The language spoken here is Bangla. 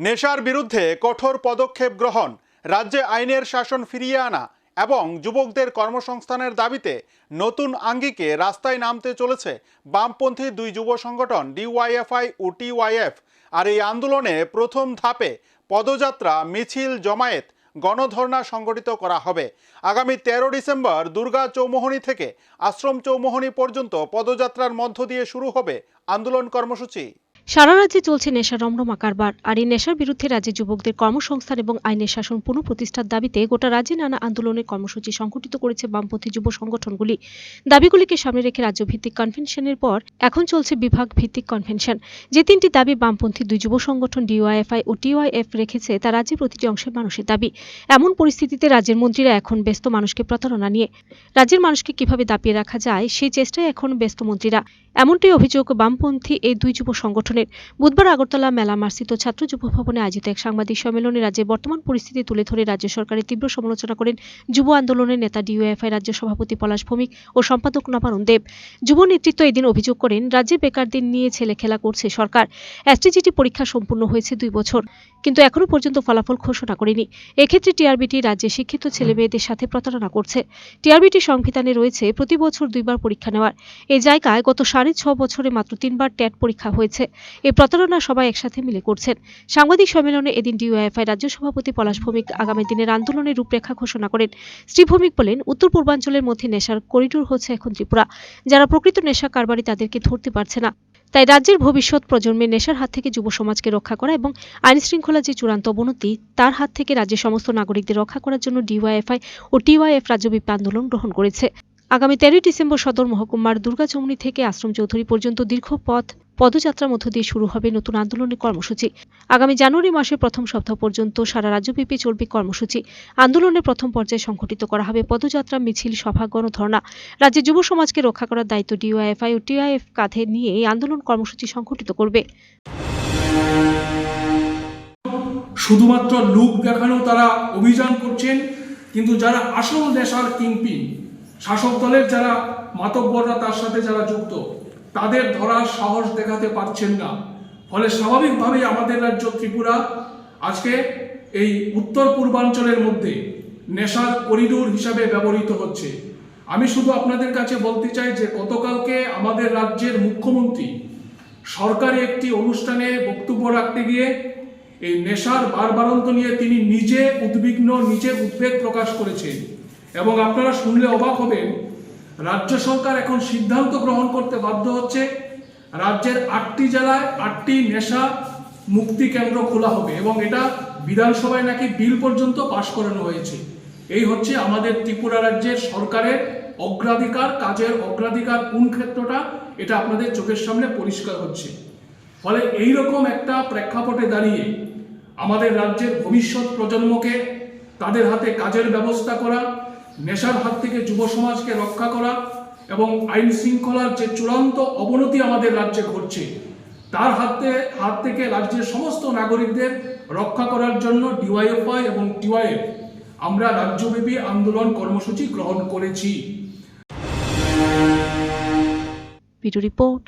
নেশার বিরুদ্ধে কঠোর পদক্ষেপ গ্রহণ, রাজ্যে আইনের শাসন ফিরিয়ে আনা এবং যুবকদের কর্মসংস্থানের দাবিতে নতুন আঙ্গিকে রাস্তায় নামতে চলেছে বামপন্থী দুই যুব সংগঠন ডিওয়াইএফআই ও টিওয়াইএফ। আর এই আন্দোলনে প্রথম ধাপে পদযাত্রা, মিছিল, জমায়েত, গণধর্ণা সংগঠিত করা হবে। আগামী তেরো ডিসেম্বর দুর্গা চৌমোহনী থেকে আশ্রম চৌমোহনী পর্যন্ত পদযাত্রার মধ্য দিয়ে শুরু হবে আন্দোলন কর্মসূচি। সারা রাজ্যে চলছে নেশার রমরমা কারবার, আর এই নেশার বিরুদ্ধে রাজ্যে যুবকদের কর্মসংস্থান এবং আইনের শাসন পুনঃপ্রতিষ্ঠার দাবিতে গোটা রাজ্যে নানা আন্দোলনের কর্মসূচি সংগঠিত করেছে বামপন্থী যুব সংগঠনগুলি। দাবিগুলিকে সামনে রেখে রাজ্য ভিত্তিক কনভেনশনের পর এখন চলছে বিভাগ ভিত্তিক কনভেনশন। যে তিনটি দাবি বামপন্থী দুই যুব সংগঠন ডিওয়াইএফআই ও টিওয়াইএফ রেখেছে তা রাজ্যের প্রতিটি অংশের মানুষের দাবি। এমন পরিস্থিতিতে রাজ্যের মন্ত্রীরা এখন ব্যস্ত মানুষকে প্রতারণা নিয়ে। রাজ্যের মানুষকে কীভাবে দাপিয়ে রাখা যায়, সেই চেষ্টায় এখন ব্যস্ত মন্ত্রীরা। এমনটাই অভিযোগ বামপন্থী এই দুই যুব সংগঠনের। বুধবার আগরতলা মেলা মার্সিত ছাত্র যুব ভবনে আয়োজিত এক সাংবাদিক সম্মেলনে রাজ্যের বর্তমান পরিস্থিতি তুলে ধরে রাজ্য সরকারের তীব্র সমালোচনা করেন যুব আন্দোলনের নেতা ডিওএফআই রাজ্য সভাপতি পলাশ ভৌমিক ও সম্পাদক নবারুণ দেব। যুব নেতৃত্ব এদিন অভিযোগ করেন, রাজ্যে বেকারদের নিয়ে ছেলে খেলা করছে সরকার। এসটিজিটি পরীক্ষা সম্পূর্ণ হয়েছে দুই বছর, কিন্তু এখনও পর্যন্ত ফলাফল ঘোষণা করেনি। এক্ষেত্রে টিআরবিটি রাজ্যে শিক্ষিত ছেলে মেয়েদের সাথে প্রতারণা করছে। টিআরবিটি সংবিধানে রয়েছে, প্রতি বছর দুইবার পরীক্ষা নেওয়ার। এই জায়গায় গত সাড়ে ছ বছরে মাত্র তিনবার ট্যাট পরীক্ষা হয়েছে। এই প্রতারণা সবাই একসাথে মিলে করছেন। সাংবাদিক সম্মেলনে এদিন ডিওএফআই রাজ্য সভাপতি পলাশ ভৌমিক আগামী দিনের আন্দোলনের রূপরেখা ঘোষণা করেন। শ্রী ভৌমিক বলেন, উত্তর পূর্বাঞ্চলের মধ্যে নেশার করিডোর হচ্ছে এখন ত্রিপুরা। যারা প্রকৃত নেশা কারবারি তাদেরকে ধরতে পারছে না। তাই রাজ্যের ভবিষ্যৎ প্রজন্মের নেশার হাত থেকে যুব সমাজকে রক্ষা করা এবং আইন শৃঙ্খলা যে চূড়ান্ত অবনতি, তার হাত থেকে রাজ্যের সমস্ত নাগরিকদের রক্ষা করার জন্য ডিওয়াইএফআই ও টিওয়াইএফ রাজ্যব্যাপী আন্দোলন গ্রহণ করেছে। আগামী তেরোই ডিসেম্বর সদর মহকুমার দুর্গাচৌমনি থেকে আশ্রম চৌধুরী পর্যন্ত দীর্ঘ পথ পদযাত্রার মধ্য দিয়ে শুরু হবে নতুন আন্দোলনের কর্মসূচি। আগামী জানুয়ারি মাসের প্রথম সপ্তাহ পর্যন্ত সারা রাজ্যব্যাপী চলবে কর্মসূচি। আন্দোলনের প্রথম পর্যায়ে সংঘটিত করা হবে পদযাত্রা, মিছিল, সভা, গণধর্ণা। রাজ্যের যুব সমাজকে রক্ষা করার দায়িত্ব ডিওয়াইএফআই ও টিআইএফ কাঁধে নিয়ে এই আন্দোলন কর্মসূচি সংঘটিত করবে। শুধুমাত্র লুক দেখানো তারা অভিযান করছেন, কিন্তু যারা আসল নেশার কিংপিন শাসক দলের যারা মাতব্বররা, তার সাথে যারা যুক্ত, তাদের ধরার সাহস দেখাতে পারছেন না। ফলে স্বাভাবিকভাবেই আমাদের রাজ্য ত্রিপুরা আজকে এই উত্তর পূর্বাঞ্চলের মধ্যে নেশার করিডোর হিসাবে ব্যবহৃত হচ্ছে। আমি শুধু আপনাদের কাছে বলতে চাই যে, গতকালকে আমাদের রাজ্যের মুখ্যমন্ত্রী সরকারি একটি অনুষ্ঠানে বক্তব্য রাখতে গিয়ে এই নেশার বারবারন্ত নিয়ে তিনি নিজে উদ্বিগ্ন, নিজে উদ্বেগ প্রকাশ করেছেন। এবং আপনারা শুনলে অবাক হবেন, রাজ্য সরকার এখন সিদ্ধান্ত গ্রহণ করতে বাধ্য হচ্ছে, রাজ্যের আটটি জেলায় আটটি নেশা মুক্তি কেন্দ্র খোলা হবে এবং এটা বিধানসভায় নাকি বিল পর্যন্ত পাশ করানো হয়েছে। এই হচ্ছে আমাদের ত্রিপুরা রাজ্যের সরকারের অগ্রাধিকার, কাজের অগ্রাধিকার কোন ক্ষেত্রটা, এটা আপনাদের চোখের সামনে পরিষ্কার হচ্ছে। ফলে এই রকম একটা প্রেক্ষাপটে দাঁড়িয়ে আমাদের রাজ্যের ভবিষ্যৎ প্রজন্মকে তাদের হাতে কাজের ব্যবস্থা করা নেশার হাত থেকে যুব সমাজকে রক্ষা করা এবং আইন শৃঙ্খলার যে চূড়ান্ত অবনতি আমাদের রাজ্যে ঘটছে, তার হাতে, হাত থেকে রাজ্যের সমস্ত নাগরিকদের রক্ষা করার জন্য ডিওয়াইএফআই এবং টিওয়াইএফ আমরা রাজ্যব্যাপী আন্দোলন কর্মসূচি গ্রহণ করেছি। রিপোর্ট